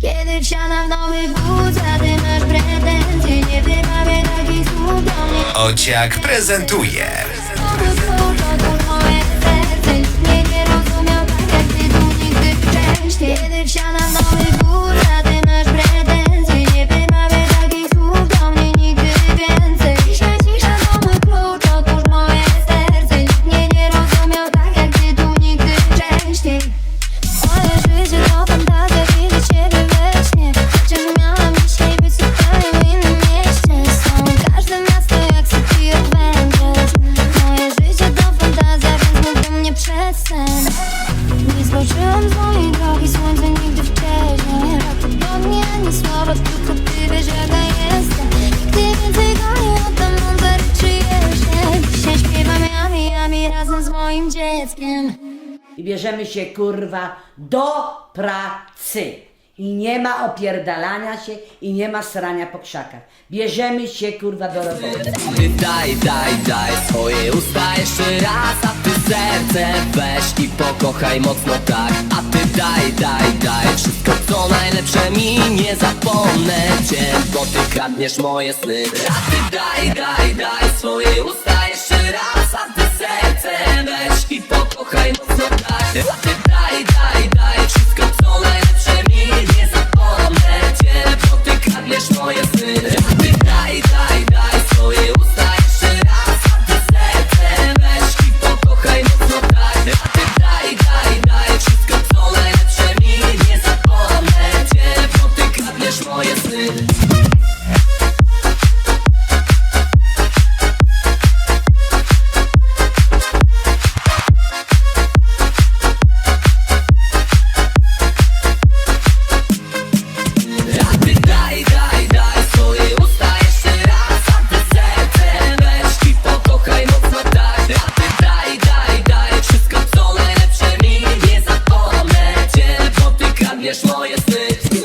Kiedy wsiadam w nowy wóz, a ty masz pretensje Nie wymawiaj takich słów do mnie. Ociak prezentuje. dzieckiem. I bierzemy się kurwa do pracy. I nie ma opierdalania się i nie ma srania po krzakach. Bierzemy się kurwa do roboty. Ty daj, daj, daj swoje usta jeszcze raz A ty serce weź i pokochaj mocno tak A ty daj, daj, daj wszystko co najlepsze mi Nie zapomnę cię, bo ty kradniesz moje sny A ty daj, daj, daj swoje usta I'm not Yeah. Die, die, die. your slips.